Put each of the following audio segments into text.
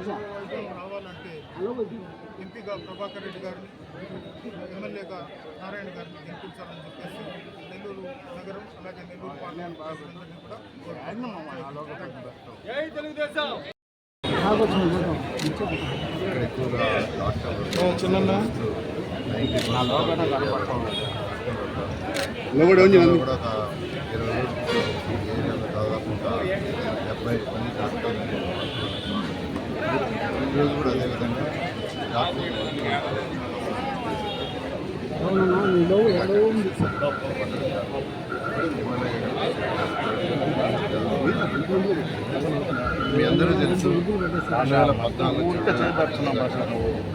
రావాలంటే ఎంపీగా ప్రభాకర్ రెడ్డి గారిని ఎమ్మెల్యేగా నారాయణ గారిని గెలిపించాలని చెప్పేసి నెల్లూరు నగరం అలాగే నెల్లూరు పార్లమెంట్ చిన్న కూడా ఈరోజు కూడా అదేవిధంగా మీ అందరూ తెలుసు రెండు వేల పద్నాలుగు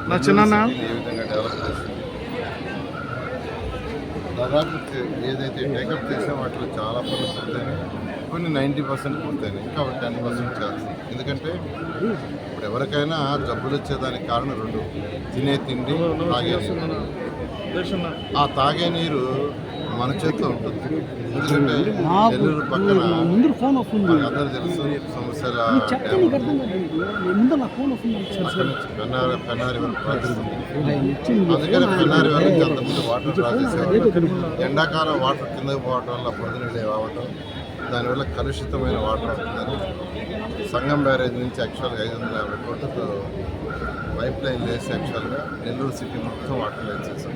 నా చిన్న ఏ విధంగా డెవలప్ చేస్తుంది దాదాపు ఏదైతే టేకప్ చేసే వాటిలో చాలా పనులు కొన్ని నైంటీ పర్సెంట్ పూర్తయినాయి. ఇంకా టెన్ పర్సెంట్ చేయాల్సి ఎందుకంటే ఇప్పుడు ఎవరికైనా జబ్బులు వచ్చేదానికి కారణం రెండు. తినే తిండి తాగే నీరు. ఆ తాగే నీరు మన చేతిలో ఉంటుంది. ఎందుకంటే నెల్లూరు పక్కన అందరూ తెలుసు సమస్యల పెన్నారి పెన్నారి అందుకని పెన్నారి వరకు అంతకుముందు వాటర్ డ్రా ఎండాకాలం వాటర్ కిందకి పోవడం వల్ల నీళ్ళు రావటం దానివల్ల కలుషితమైన వాటర్ అవుతుందని సంగం బ్యారేజ్ నుంచి యాక్చువల్గా ఐదు వందల యాభై కోట్లతో పైప్ లైన్ వేసి యాక్చువల్గా నెల్లూరు సిటీ మొత్తం వాటర్ లైన్ చేసాం.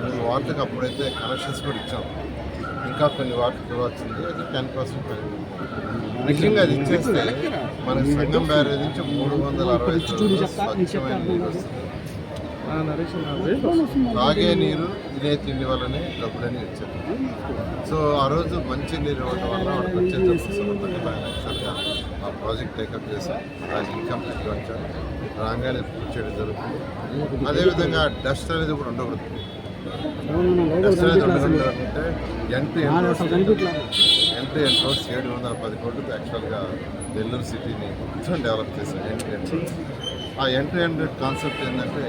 మూడు వార్డులకు అప్పుడైతే కనెక్షన్స్ కూడా ఇచ్చాం. ఇంకా కొన్ని వాటికి ఇవ్వాల్సింది అది టెన్ పర్సెంట్ ముఖ్యంగా అది ఇచ్చేస్తే మనకి సంగం బ్యారేజ్ నుంచి మూడు వందల అరవై స్వచ్ఛమైన నీరు వస్తుంది. తాగే నీరు తినే తిండి వల్లనే డబ్బులని వచ్చారు సో ఆ రోజు మంచి నీరు ఇవ్వడం వల్ల వాళ్ళకి వచ్చే యాక్చువల్గా ఆ ప్రాజెక్ట్ టేకప్ చేశాం. దాన్ని ఇన్కంప్లీట్గా వచ్చాం రాగానే పూర్తి చేయడం జరుగుతుంది. అదేవిధంగా డస్ట్ అనేది కూడా ఉండకూడదు. డస్ట్ అనేది ఉండకూడదు అంటే ఎంట్రీ ఎంట్రీ ఎంట్రోస్ ఏడు వందల పది కోట్లతో యాక్చువల్గా నెల్లూరు సిటీని మొత్తం డెవలప్ చేశాం. ఎంట్రీ ఎంట్రోస్ ఆ ఎంట్రీ ఎంట్రీ కాన్సెప్ట్ ఏంటంటే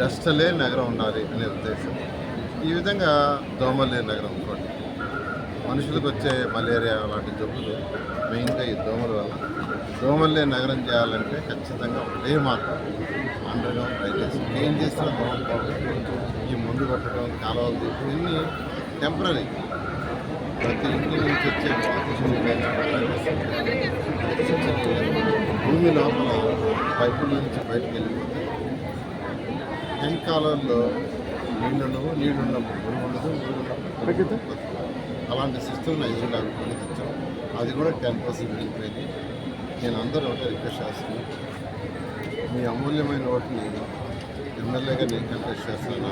డస్ట్ లేని నగరం ఉండాలి అనే ఉద్దేశం. ఈ విధంగా దోమలు లేని నగరం ఇంకోటి మనుషులకు వచ్చే మలేరియా లాంటి జబ్బులు మెయిన్గా ఈ దోమల వల్ల. దోమలు లేని నగరం చేయాలంటే ఖచ్చితంగా ఒకటే మార్గం. అండర్గ్రౌండ్ రైల్వేస్ ఏం చేసినా దోమలు ఈ మందు కొట్టడం కాలువలు తీయడం ఇన్ని టెంపరీ ప్రతి ఇంటి నుంచి వచ్చే భూమి లోపల పైపుల నుంచి బయటకు వెళ్ళి టెంక్ కాలంలో నీళ్ళు ఉండవు నీళ్ళు భూమి ఉండదు ఉండదు. అలాంటి సిస్టమ్ ఐదు లేకుండా తెచ్చాం. అది కూడా టెన్ పర్సెంట్ వెళ్ళిపోయింది నేను అందరూ ఒకటే రిక్వెస్ట్ చేస్తున్నాను మీ అమూల్యమైన ఓటుని ఎమ్మెల్యేగా నేను కంటెస్ట్ చేస్తాను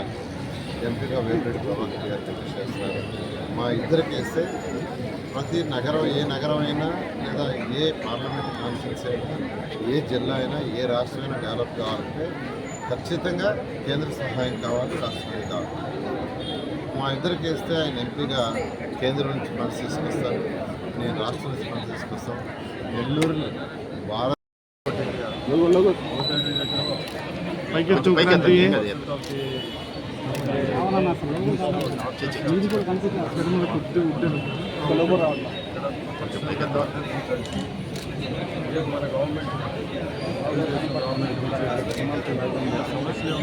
ఎంపీగా వేమిరెడ్డి ప్రభాకర్ గారు కంటెస్ట్ చేస్తున్నారు? మా ఇద్దరికి వేస్తే ప్రతి నగరం ఏ నగరం అయినా లేదా ఏ పార్లమెంట్ కాన్ఫరెన్స్ అయినా ఏ జిల్లా అయినా ఏ రాష్ట్రం అయినా డెవలప్ కావాలంటే ఖచ్చితంగా కేంద్ర సహాయం కావాలి రాష్ట్రం కావాలి. మా ఇద్దరికి వేస్తే ఆయన ఎంపీగా కేంద్రం నుంచి ఫండ్స్ తీసుకొస్తారు. నేను రాష్ట్రం నుంచి ఫండ్స్ తీసుకొస్తాం. నెల్లూరుని భారత్ మన గవర్నమెంట్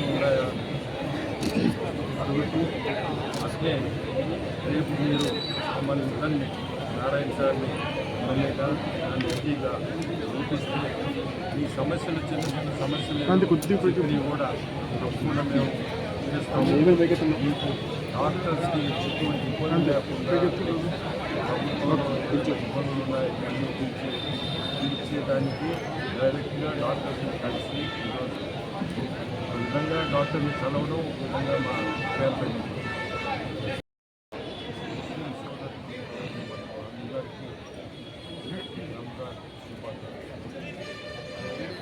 ఉన్నాయా అడుగుతూ అసలే రేపు మీరు మమ్మల్ని ఇద్దరిని నారాయణ సార్ని ఎమ్మెల్యేగా నన్ను ఎంపీగా రూపిస్తే ఈ సమస్యలు చిన్న చిన్న సమస్యలు కూడా తప్పకుండా మేము చేస్తాము. మీకు డాక్టర్స్కి ఎటువంటి ఇబ్బంది లేకుండా ప్రభుత్వంలో ఇబ్బందులు ఉన్నాయి అన్ని తీర్చేదానికి డైరెక్ట్గా డాక్టర్స్ని కలిసి ఈరోజు విధంగా డాక్టర్ని చదవడం ఒక విధంగా మా పేరు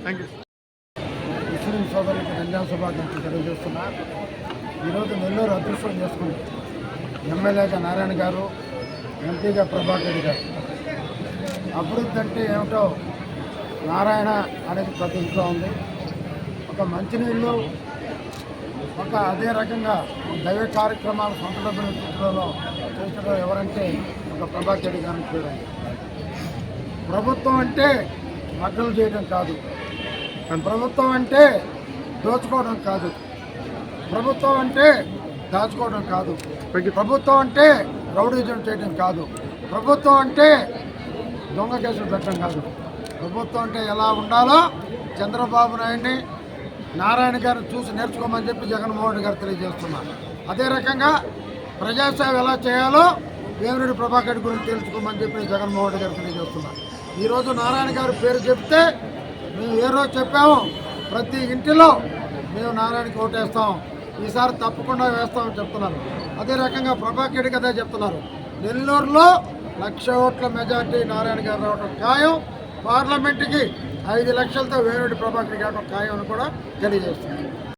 థ్యాంక్ యూ ముస్లిం సోదరులకు రంజాన్ శుభాకాంక్షలు తెలియజేస్తున్నా. ఈరోజు నెల్లూరు అదృష్టం చేసుకుంది. ఎమ్మెల్యేగా నారాయణ గారు ఎంపీగా ప్రభాకర్ రెడ్డి గారు. అభివృద్ధి అంటే ఏమిటో నారాయణ అనేది ప్రతి ఇంట్లో ఉంది. ఒక మంచినీళ్ళు ఒక అదే రకంగా దైవ కార్యక్రమాలు సొంత డబ్బుల స్థితిలో చేసడం ఎవరంటే ఒక ప్రభాకర్ రెడ్డి గారిని చూడండి. ప్రభుత్వం అంటే మద్దలు చేయడం కాదు. ప్రభుత్వం అంటే దోచుకోవడం కాదు. ప్రభుత్వం అంటే దాచుకోవడం కాదు. ప్రభుత్వం అంటే రౌడీజం చేయడం కాదు. ప్రభుత్వం అంటే దొంగ కేసులు పెట్టడం కాదు. ప్రభుత్వం అంటే ఎలా ఉండాలో చంద్రబాబు నాయుడిని నారాయణ గారిని చూసి నేర్చుకోమని చెప్పి జగన్మోహన్ రెడ్డి గారు తెలియజేస్తున్నారు అదే రకంగా ప్రజాసేవ ఎలా చేయాలో వేమిరెడ్డి ప్రభాకర్ గురించి తెలుసుకోమని చెప్పి జగన్మోహన్ రెడ్డి గారు తెలియజేస్తున్నారు ఈరోజు నారాయణ గారి పేరు చెప్తే మేము ఏ రోజు చెప్పాము ప్రతి ఇంటిలో మేము నారాయణకి ఓటేస్తాం. ఈసారి తప్పకుండా వేస్తామని చెప్తున్నారు. అదే రకంగా ప్రభాకర్ రెడ్డి చెప్తున్నారు. నెల్లూరులో లక్ష ఓట్ల మెజార్టీ నారాయణ గారు రావడం ఖాయం. పార్లమెంట్కి ఐదు లక్షలతో వేణుడి ప్రభాకర్ గారు ఖాయం అని కూడా తెలియజేస్తున్నారు.